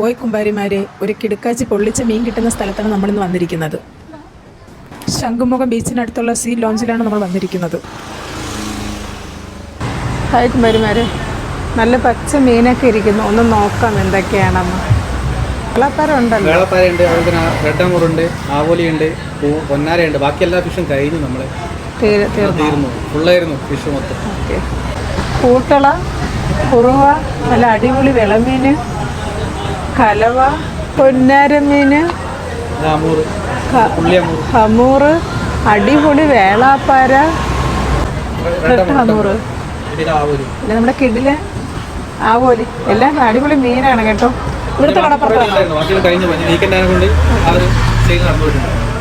ഓയ് കുമ്പാരിമാരെ ഒരു കിടുക്കാച്ചി പൊള്ളിച്ച മീൻ കിട്ടുന്ന സ്ഥലത്താണ് നമ്മളിന്ന് വന്നിരിക്കുന്നത്. ശംഖുമുഖം ബീച്ചിനടുത്തുള്ള സീ ലോഞ്ചിലാണ് നമ്മൾ വന്നിരിക്കുന്നത്. ഹായ് കുമാരിമാരെ നല്ല പച്ച മീനൊക്കെ ഇരിക്കുന്നു. ഒന്ന് നോക്കാം എന്തൊക്കെയാണെന്ന്. അതുപോലെ ആവോലിയുണ്ട് പൊന്നാരയുണ്ട് ബാക്കി എല്ലാ ഫിഷും കഴിഞ്ഞു നമ്മൾ തീർ തീർന്നു. ഫുള്ളായിരുന്നു ഫിഷ് മൊത്തം. കൂട്ടള കുറുവ നല്ല അടിപൊളി വിളമീൻ. കലവ പൊന്നാരമീൻ അമൂറ് ഹമൂറ് അടിപൊളി വേളാപ്പാര ഹമൂറ് പിന്നെ നമ്മുടെ കിടിൽ ആവോലി. എല്ലാം അടിപൊളി മീനാണ് കേട്ടോ. ഇവിടുത്തെ കടപ്പുറത്താണ്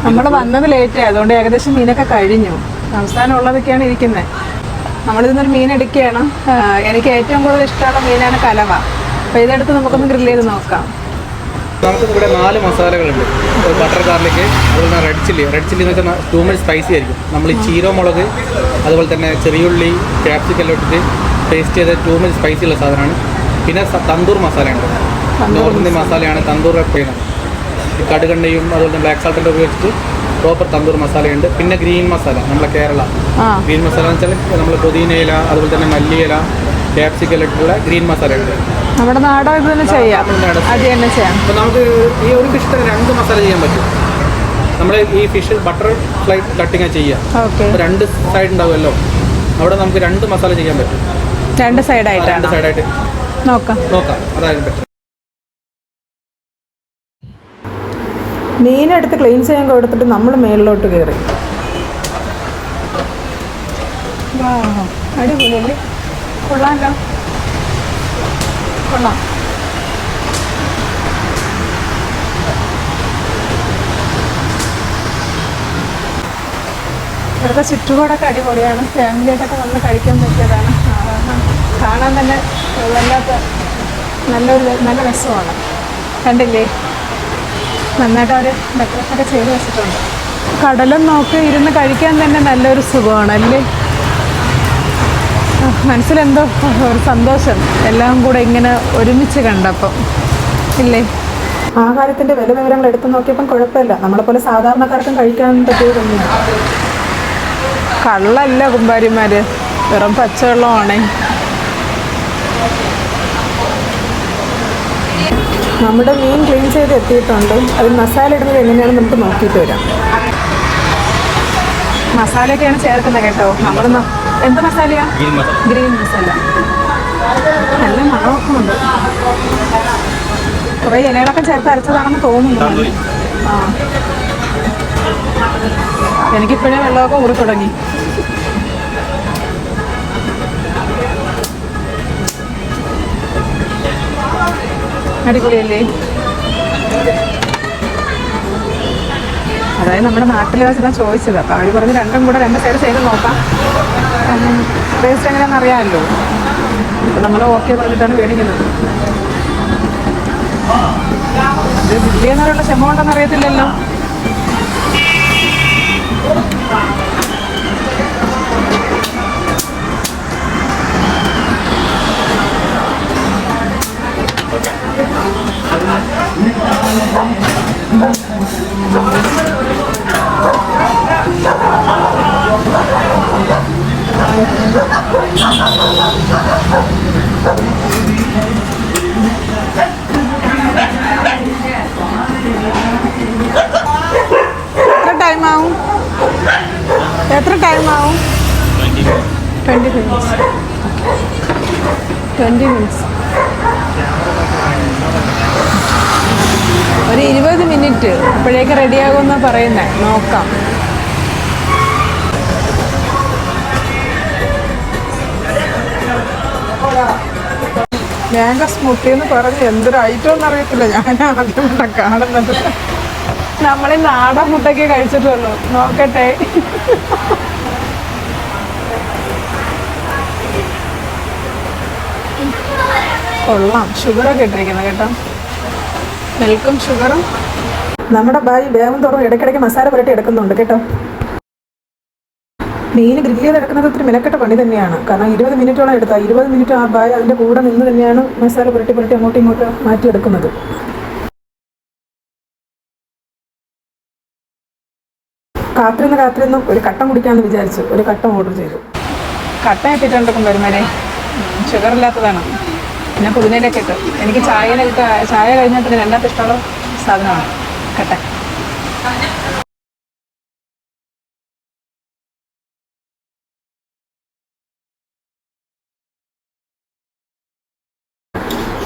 നമ്മൾ വന്നത് ലേറ്റ് അതുകൊണ്ട് ഏകദേശം മീനൊക്കെ കഴിഞ്ഞു. അവസാനം ഉള്ളതൊക്കെയാണ് ഇരിക്കുന്നത് നമ്മളിതിന്നൊരു മീൻ എടുക്കുകയാണ്. എനിക്ക് ഏറ്റവും കൂടുതൽ ഇഷ്ടമുള്ള മീനാണ് കലവ. അപ്പോൾ ഇതെടുത്ത് നമുക്കൊന്ന് ഗ്രില്ല് ചെയ്ത് നോക്കാം. നമുക്ക് ഇവിടെ നാല് മസാലകളുണ്ട്. ബട്ടർ ഗാർലിക്ക് അതുപോലെ റെഡ് ചില്ലി റെഡ് ചില്ലി എന്ന് വെച്ചാൽ ടൂ മച്ച് സ്പൈസി ആയിരിക്കും. നമ്മൾ ഈ ചീരോ മുളക് അതുപോലെ തന്നെ ചെറിയുള്ളി ഉള്ളി എല്ലാം ഇട്ടിട്ട് ടേസ്റ്റ് ചെയ്ത ടൂ മച്ച് സ്പൈസി ഉള്ള സാധനമാണ്. പിന്നെ തന്തൂർ മസാലയുണ്ട്. നോർത്ത് ഇന്ത്യൻ മസാലയാണ്. തന്തൂർ ചെയ്യുന്നത് കടുകണ്ണയും അതുപോലെ തന്നെ ബ്ലാക്ക് സാൾട്ടിന്റെ ഉപയോഗിച്ചിട്ട് പ്രോപ്പർ തന്തൂർ മസാലയുണ്ട്. പിന്നെ ഗ്രീൻ മസാല നമ്മളെ കേരള. ഗ്രീൻ മസാല എന്ന് വെച്ചാൽ നമ്മൾ പുതിനയില അതുപോലെ തന്നെ മല്ലിയില ക്യാപ്സിക്കൽ ഇട്ടിട്ടുള്ള ഗ്രീൻ മസാലയുണ്ട്. നമ്മുടെ നാടൻ ഇത് തന്നെ ചെയ്യാം. അത് തന്നെ ചെയ്യാം. അപ്പോൾ നമുക്ക് ഈ ഒരു ഫിഷ് തന്നെ രണ്ട് മസാല ചെയ്യാൻ പറ്റും. നമ്മൾ ഈ ഫിഷ് ബട്ടർ ഫ്ലൈ കട്ടിങ് ചെയ്യാം. ഓക്കെ. രണ്ട് സൈഡ് ഉണ്ടാവുമല്ലോ. അവിടെ നമുക്ക് രണ്ട് മസാല ചെയ്യാൻ പറ്റും. രണ്ട് രണ്ട് ആയിട്ട്. സൈഡായിട്ട് നോക്കാം. നോക്കാം അതായത് മീനെടുത്ത് ക്ലീൻ ചെയ്യാൻ കൊടുത്തിട്ട് നമ്മൾ മേളിലോട്ട് കയറി അടിപൊളി കൊള്ളാമല്ലോ കൊള്ളാം ഇവിടുത്തെ ചുറ്റുപാടൊക്കെ അടിപൊളിയാണ്. ഫാമിലിയായിട്ടൊക്കെ വന്ന് കഴിക്കാൻ പറ്റിയതാണ്. കാണാൻ തന്നെ വല്ലാത്ത നല്ലൊരു നല്ല രസമാണ്. കണ്ടില്ലേ? നന്നായിട്ട് അവർ ഡെക്കറേഷനൊക്കെ ചെയ്ത് വെച്ചിട്ടുണ്ട്. കടലും നോക്കി ഇരുന്ന് കഴിക്കാൻ തന്നെ നല്ലൊരു സുഖമാണ് അല്ലേ? മനസ്സിലെന്തോ ഒരു സന്തോഷം. എല്ലാം കൂടെ ഇങ്ങനെ ഒരുമിച്ച് കണ്ടപ്പം. ഇല്ലേ? ആഹാരത്തിന്റെ വില വിവരങ്ങൾ എടുത്തു നോക്കിയപ്പം കുഴപ്പമില്ല. നമ്മളെപ്പോലെ സാധാരണക്കാർക്കും കഴിക്കാൻ പറ്റിയതൊന്നും കള്ളല്ല കുമ്പാരിമാര്. വെറും പച്ചവെള്ളമാണേ നമ്മുടെ മീൻ ക്ലീൻ ചെയ്ത് എത്തിയിട്ടുണ്ട്. അതിൽ മസാല ഇടുന്നത് എങ്ങനെയാണെന്ന് നമുക്ക് നോക്കിയിട്ട് വരാം. മസാലയൊക്കെയാണ് ചേർക്കുന്നത് കേട്ടോ. നമ്മളൊന്ന് എന്ത് മസാലയാ? ഗ്രീൻ മസാല. നല്ല മണമൊക്കെ ഉണ്ട്. കുറേ ഇലകളൊക്കെ ചേർത്ത് അരച്ചതാണെന്ന് തോന്നുന്നു. ആ. എനിക്കിപ്പോഴേ വെള്ളമൊക്കെ ഊറി തുടങ്ങി. അടിപൊളിയല്ലേ? അതായത് നമ്മുടെ നാട്ടിൽ വെച്ച് ഞാൻ ചോദിച്ചത്. അപ്പോൾ അവർ പറഞ്ഞ് രണ്ടും കൂടെ രണ്ട് സൈഡ് ചെയ്ത് നോക്കാം. ടേസ്റ്റ് എങ്ങനെയാണെന്ന് അറിയാമല്ലോ. അപ്പോൾ നമ്മൾ ഓക്കെ പറഞ്ഞിട്ടാണ് മേടിക്കുന്നത് ഇത് ബുദ്ധി എന്നവരുള്ള ക്ഷമ ഉണ്ടെന്ന് അറിയത്തില്ലല്ലോ. Thank ടൈം ആവും? എത്ര ടൈം ആവും? ട്വന്റി മിനിറ്റ്സ് ട്വന്റി മിനിറ്റ്സ് ഒരു ഇരുപത് മിനിറ്റ് അപ്പോഴേക്ക് റെഡിയാകുമെന്നാണ് പറയുന്നത് നോക്കാം. മാംഗോ സ്മൂത്തി എന്ന് പറഞ്ഞ് എന്തൊരു ഐറ്റം എന്ന് അറിയത്തില്ല. ഞാൻ ആദ്യം കാണുന്നത്. നമ്മൾ ഈ നാടൻ മുട്ടയ്ക്ക് കഴിച്ചിട്ടുള്ളൂ. നോക്കട്ടെ. കൊള്ളാം. ഷുഗറൊക്കെ ഇട്ടിരിക്കുന്നത് കേട്ടോ. മിൽക്കും ഷുഗറും നമ്മുടെ ബായി വേഗം തോറും ഇടയ്ക്കിടയ്ക്ക് മസാല പുരട്ടി എടുക്കുന്നുണ്ട് കേട്ടോ. മെയിൻ ഗ്രില്ല് ചെയ്ത് ഇറക്കുന്നത് ഒത്തിരി മെനക്കെട്ട പണി തന്നെയാണ്. കാരണം ഇരുപത് മിനിറ്റോളം എടുത്താൽ ഇരുപത് മിനിറ്റ് ആ ബായ അതിന്റെ കൂടെ നിന്ന് തന്നെയാണ് മസാല പുരട്ടി പുരട്ടി അങ്ങോട്ടും ഇങ്ങോട്ടും മാറ്റിയെടുക്കുന്നത്. കാത്തിരുന്ന് കാത്തിരുന്ന് ഒരു കട്ടൻ കുടിക്കാമെന്ന് വിചാരിച്ചു ഒരു കട്ടൻ ഓർഡർ ചെയ്തു. കട്ടം ഇട്ടിട്ടുണ്ട് കൊണ്ടുവരുന്നവരെ ഷുഗർ ഇല്ലാത്തതാണ്. പിന്നെ പുതിനയിലൊക്കെ ഇട്ട്. എനിക്ക് ചായയിലൊക്കെ ചായ കഴിഞ്ഞാൽ പിന്നെ രണ്ടാമത്തെ ഇഷ്ടമുള്ള സാധനമാണ് കട്ടൻ.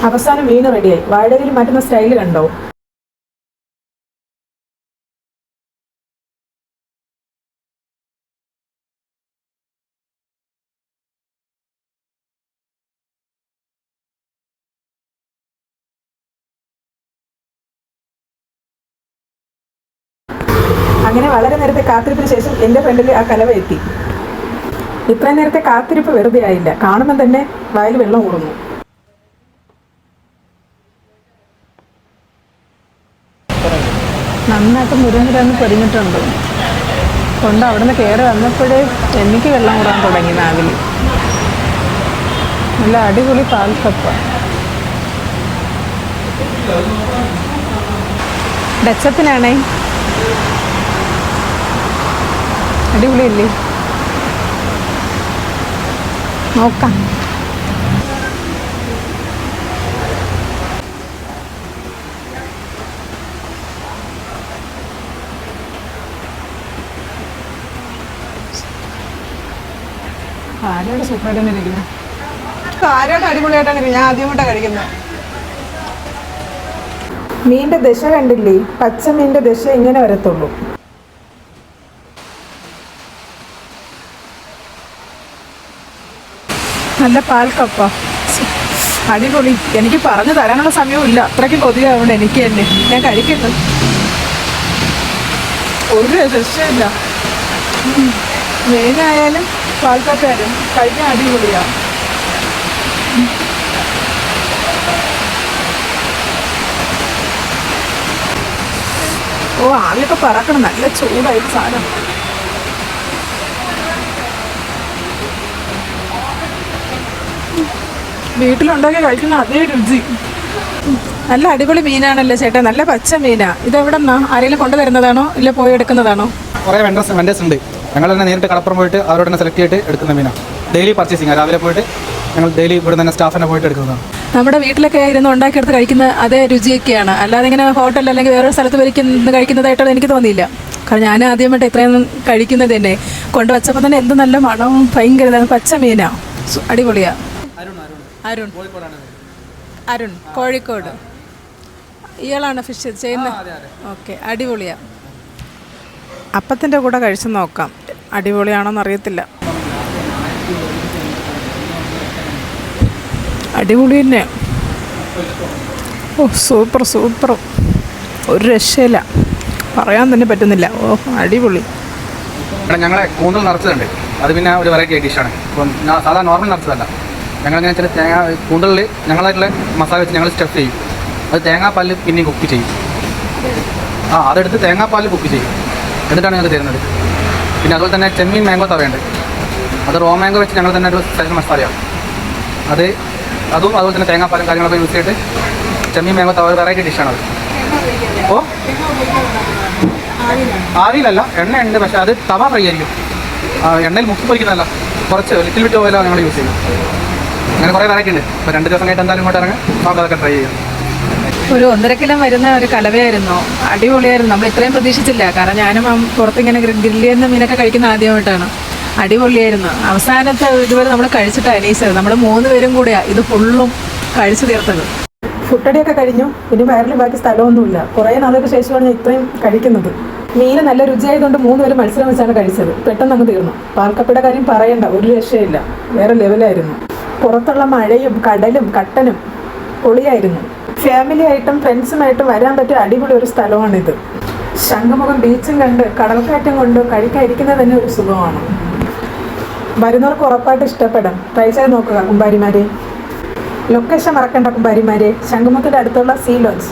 അവസാനം മീൻ റെഡിയായി. വാഴയിൽ മാറ്റുന്ന സ്റ്റൈൽ കണ്ടോ? അങ്ങനെ വളരെ നേരത്തെ കാത്തിരിപ്പിന് ശേഷം എന്റെ ഫ്രണ്ടിൽ ആ കലവ എത്തി. ഇത്രയും നേരത്തെ കാത്തിരിപ്പ് വെറുതെ ആയില്ല കാണുമ്പോൾ തന്നെ വായിൽ വെള്ളം ഊറുന്നു. നന്നായിട്ട് മുരുന്നിരന്ന് പൊരിഞ്ഞിട്ടുണ്ട്. കൊണ്ട് അവിടെ നിന്ന് കയറി വന്നപ്പോഴേ എനിക്ക് വെള്ളം കൂടാൻ തുടങ്ങി നാവിൽ നല്ല അടിപൊളി പാൽസപ്പ ഡച്ചപ്പിനാണേ അടിപൊളിയല്ലേ? നോക്കാം. ആരോട് സൂപ്പറായിട്ട് തന്നെ ഇരിക്കുന്നു കാര്യമായിട്ട് അടിപൊളിയായിട്ടാണ് ഇരിക്കുന്നത്. ഞാൻ ആദ്യമായിട്ടാണ് കഴിക്കുന്നത്. മീന്റെ ദശ കണ്ടില്ലേ? പച്ചമീന്റെ ദശ ഇങ്ങനെ വരത്തുള്ളൂ. നല്ല പാൽക്കപ്പ. അടിപൊളി. എനിക്ക് പറഞ്ഞു തരാനുള്ള സമയമില്ല അത്രയ്ക്ക് കൊതിയാവുണ്ട് എനിക്ക് തന്നെ. ഞാൻ കഴിക്കുന്നു ഒരു രക്ഷയില്ല മീനായാലും പാൽക്കപ്പയായാലും കഴിഞ്ഞ അടിപൊളിയാ ഓ ആവിയൊക്കെ പറക്കണം. നല്ല ചൂടായിട്ട് സാധനം. വീട്ടിലുണ്ടാക്കി കഴിക്കുന്ന അതേ രുചി. നല്ല അടിപൊളി മീനാണല്ലോ ചേട്ടാ. നല്ല പച്ച മീനാ. ഇതെവിടെ നിന്നാ ആരെങ്കിലും കൊണ്ടുവരുന്നതാണോ? ഇല്ല പോയി എടുക്കുന്നതാണോ? കുറേ വെണ്ടേഴ്സ് ഉണ്ട്. ഞങ്ങൾ തന്നെ നേരിട്ട് കടപ്പുറം പോയിട്ട് അവരോട് തന്നെ സെലക്ട് ചെയ്തിട്ട് എടുക്കുന്ന മീനാണ് ഡെയിലി പർച്ചേസിങ് രാവിലെ പോയിട്ട് ഞങ്ങൾ ഡെയിലി ഇവിടെ തന്നെ സ്റ്റാഫിനെ പോയിട്ട് എടുക്കുന്നതാണ്. നമ്മുടെ വീട്ടിലൊക്കെ ഇരുന്ന് ഉണ്ടാക്കിയെടുത്ത് കഴിക്കുന്ന അതേ രുചിയൊക്കെയാണ്. അല്ലാതെ ഇങ്ങനെ ഹോട്ടൽ അല്ലെങ്കിൽ വേറൊരു സ്ഥലത്ത് വരിക്കുന്ന കഴിക്കുന്നതായിട്ടാണ് എനിക്ക് തോന്നിയില്ല. കാരണം ഞാൻ ആദ്യമായിട്ട് ഇത്രയും കഴിക്കുന്നത് തന്നെ. കൊണ്ടുവച്ചപ്പോൾ തന്നെ എന്ത് നല്ല മണവും ഭയങ്കര. പച്ച മീനാ. അടിപൊളിയാ. അരുൺ അരുൺ. കോഴിക്കോട്. ഇയാളാണ് ഫിഷ് ചെയ്യുന്നത്? ഓക്കെ അടിപൊളിയാ. അപ്പത്തിന്റെ കൂടെ കഴിച്ചു നോക്കാം. അടിപൊളിയാണോന്ന് അറിയത്തില്ല അടിപൊളി തന്നെ. Oh super super. ഒരു രക്ഷയില്ല. പറയാൻ തന്നെ പറ്റുന്നില്ല. ഓ അടിപൊളി. ഞങ്ങളെ കൂന്തൽ നിറച്ചതുണ്ട് അത് പിന്നെ ഒരു വെറൈറ്റി ഡിഷാണ് ഇപ്പം സാധാരണ നോർമൽ നിറച്ചതല്ല ഞങ്ങളങ്ങനെ ചില തേങ്ങ കൂന്തലിൽ ഞങ്ങളായിട്ടുള്ള മസാല വെച്ച് ഞങ്ങൾ സ്റ്റഫ് ചെയ്യും. അത് തേങ്ങാപ്പാലിൽ പിന്നെയും കുക്ക് ചെയ്യും. ആ അതെടുത്ത് തേങ്ങാപ്പാലിൽ കുക്ക് ചെയ്യും. എന്നിട്ടാണ് ഞങ്ങൾക്ക് തരുന്നത്. പിന്നെ അതുപോലെ തന്നെ ചെമ്മീൻ മാംഗോ തവയുണ്ട്. അത് റോ മാംഗോ വെച്ച് ഞങ്ങൾ തന്നെ ഒരു സ്പെഷ്യൽ മസാലയാണ് അത് അതും അതുപോലെ തന്നെ തേങ്ങാപ്പാലും കാര്യങ്ങളൊക്കെ യൂസ് ചെയ്തിട്ട് ചെമ്മീൻ മാംഗോ തവ വെറൈറ്റി ഡിഷാണത് ഓ? ആവിയിലല്ല എണ്ണ ഉണ്ട് പക്ഷെ അത് തവ ഫ്രൈ ആയിരിക്കും. എണ്ണയിൽ മുക്കി പൊരിക്കുന്നതല്ല. കുറച്ച് ലിറ്റിൽ വിറ്റ് ഓയിലാണ് ഞങ്ങൾ യൂസ് ചെയ്യുന്നത്. അങ്ങനെ കുറേ വെറൈറ്റി ഉണ്ട്. ഇപ്പോൾ രണ്ട് ദിവസം കഴിഞ്ഞിട്ട് എന്തായാലും ഇങ്ങോട്ട് ഇറങ്ങി. നമുക്ക് അതൊക്കെ ട്രൈ ചെയ്യാം. ഒരു ഒന്നര കിലോ വരുന്ന ഒരു കലവയായിരുന്നു. അടിപൊളിയായിരുന്നു. നമ്മൾ ഇത്രയും പ്രതീക്ഷിച്ചില്ല. കാരണം ഞാനും പുറത്തിങ്ങനെ ഗ്രില്ല് ചെയ്യുന്ന മീനൊക്കെ കഴിക്കുന്ന ആദ്യമായിട്ടാണ്. അടിപൊളിയായിരുന്നു. അവസാനത്തെ ഇതുവരെ നമ്മൾ കഴിച്ചിട്ട് അനീസത് നമ്മൾ മൂന്ന് പേരും കൂടെയാണ് ഇത് ഫുള്ളും കഴിച്ചു തീർത്തത്. ഫുട്ടടിയൊക്കെ കഴിഞ്ഞു. ഇനി വയറിൽ ബാക്കി സ്ഥലമൊന്നുമില്ല. കുറേ നാളുകൾക്ക് ശേഷമാണ് ഞാൻ ഇത്രയും കഴിക്കുന്നത്. മീൻ നല്ല രുചിയായതുകൊണ്ട് മൂന്ന് പേര് മത്സരം വെച്ചാണ് കഴിച്ചത്. പെട്ടെന്ന് അങ്ങ് തീർന്നു. പാൽക്കപ്പയുടെ കാര്യം പറയണ്ട. ഒരു രക്ഷയില്ല. വേറെ ലെവലായിരുന്നു പുറത്തുള്ള മഴയും കടലും കട്ടനും പൊളിയായിരുന്നു. ഫാമിലി ആയിട്ടും ഫ്രണ്ട്സുമായിട്ടും വരാൻ പറ്റിയ അടിപൊളി ഒരു സ്ഥലമാണിത്. ശംഖുമുഖം ബീച്ചും കണ്ട് കടൽക്കാറ്റും കൊണ്ട് കഴിക്കാതിരിക്കുന്നത് തന്നെ ഒരു സുഖമാണ്. വരുന്നവർക്ക് ഉറപ്പായിട്ട് ഇഷ്ടപ്പെടും. ട്രൈ ചെയ്ത് നോക്കുക കുമ്പാരിമാരെ. ലൊക്കേഷൻ മറക്കണ്ട കുമ്പാരിമാരെ. ശംഖുമുഖത്തിന്റെ അടുത്തുള്ള സീ ലോഞ്ച്